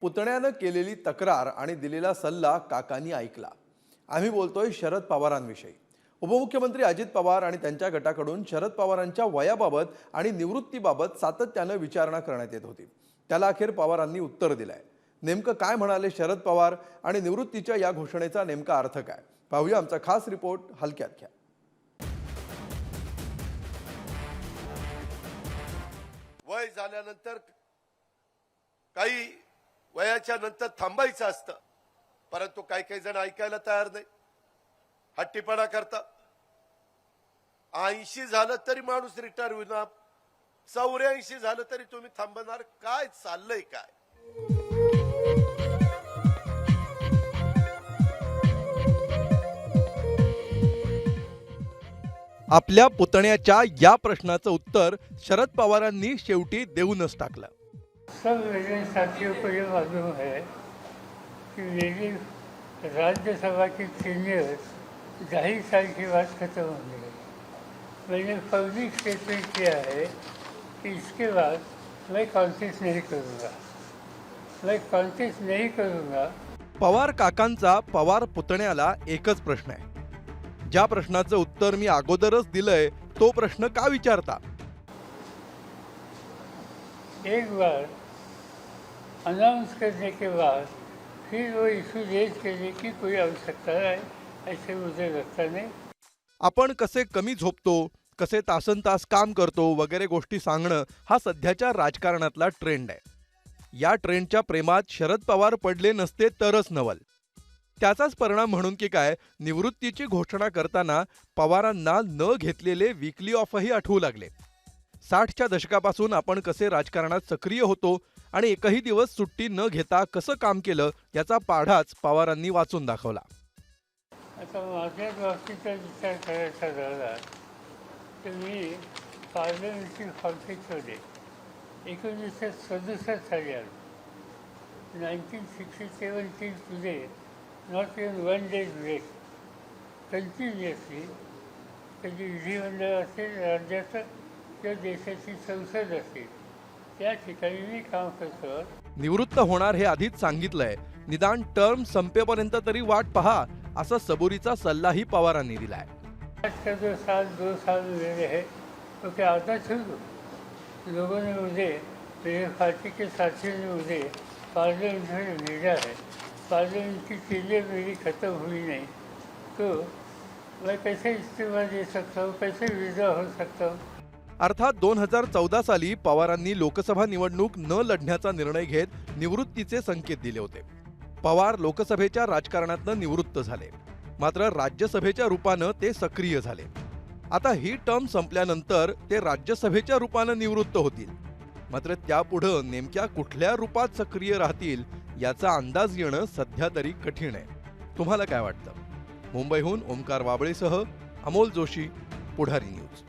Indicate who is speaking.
Speaker 1: पुतण्यानं केलेली तक्रार आणि दिलेला सल्ला काकांनी ऐकला. आम्ही बोलतोय शरद पवारांविषयी. उपमुख्यमंत्री अजित पवार आणि त्यांच्या गटाकडून शरद पवारांच्या वयाबाबत आणि निवृत्तीबाबत सातत्यानं विचारणा करण्यात येत होती. त्याला अखेर पवारांनी उत्तर दिलंय. नेमकं काय म्हणाले शरद पवार आणि निवृत्तीच्या या घोषणेचा नेमका अर्थ काय? पाहूया आमचा खास रिपोर्ट हलक्यात घ्या.
Speaker 2: वय झाल्यानंतर काही वयाच्या नंतर थांबायचं असतं. परंतु काही काही जण ऐकायला तयार नाही. हट्टीपणा करता ऐंशी झालं तरी माणूस रिटायर होणार चौऱ्याऐंशी झालं तरी तुम्ही थांबणार. काय चाललंय काय?
Speaker 1: आपल्या पुतण्याच्या या प्रश्नाचं उत्तर शरद पवारांनी शेवटी देऊनच टाकलं.
Speaker 3: सब मेरे साथियों को ये मालूम है कि मेरी राज्यसभा की सीनियर ढाई साल की बात खत्म हो गई मैंने पब्लिक स्टेटमेंट किया है कि इसके बाद मैं कॉन्टेस्ट नहीं करूँगा। मैं कॉन्टेस्ट नहीं करूँगा।
Speaker 1: पवार काकांचा पवार पुतण्याला एकच प्रश्न आहे. ज्या प्रश्नाचं उत्तर मी अगोदरच दिलंय तो प्रश्न का विचारता?
Speaker 3: एक बार अनाउंस करने के बाद फिर वो इशू रेज करने की कोई आवश्यकता है ऐसे मुझे लगता नहीं।
Speaker 1: आपण कसे कमी झोपतो कसे तासन तास काम करतो वगैरे गोष्टी सांगणं हा सध्याच्या राजकारणातला ट्रेंड आहे. या ट्रेंडच्या प्रेमात शरद पवार पडले नसते तरच नवल. त्याचाच परिणाम म्हणून की काय निवृत्तीची घोषणा करताना पवारांना न घेतलेले विकली ऑफही आठवू लागले. साठच्या दशकापासून आपण कसे राजकारणात सक्रिय होतो आणि एकही दिवस सुट्टी न घेता कसं काम केलं याचा पाढाच पवारांनी वाचून दाखवला.
Speaker 3: आता माझ्या बाबतीचा विचार करायचा झाला तर मी पार्लमेंटरी कॉन्फ्लिक्टमध्ये एकोणीसशे सदुसष्ट साली आलो. Nineteen sixty seven T today not in one day break. Continuously कधी विधिमंडळ असेल राज्याचं किंवा देशाची संसद असेल. त्या ठिकाणी मी काम करतो.
Speaker 1: निवृत्त होणार हे आधीच सांगितलंय. निदान टर्म संपेपर्यंत तरी वाट पहा असा सबुरीचा सल्लाही पवारांनी दिलाय.
Speaker 3: का जो साल दो साल मेरे है तो क्या आता दो लोगों ने मुझे मेरे पार्टी के साथियों ने मुझे पार्लियामेंट में भेजा है पार्लियामेंट की चीज़ें मेरी ख़त्म हुई नहीं. तो मैं कैसे इस्तीफा दे सकता हूँ कैसे विदा हो सकता हूँ
Speaker 1: अर्थात दोन हजार चौदा साली पवारांनी लोकसभा निवडणूक न लढण्याचा निर्णय घेत निवृत्तीचे संकेत दिले होते. पवार लोकसभेच्या राजकारणातनं निवृत्त झाले. मात्र राज्यसभेच्या रूपानं ते सक्रिय झाले. आता ही टर्म संपल्यानंतर ते राज्यसभेच्या रूपानं निवृत्त होतील. मात्र त्यापुढं नेमक्या कुठल्या रूपात सक्रिय राहतील याचा अंदाज येणं सध्या तरी कठीण आहे. तुम्हाला काय वाटतं? मुंबईहून ओंकार वाबळेसह अमोल जोशी पुढारी न्यूज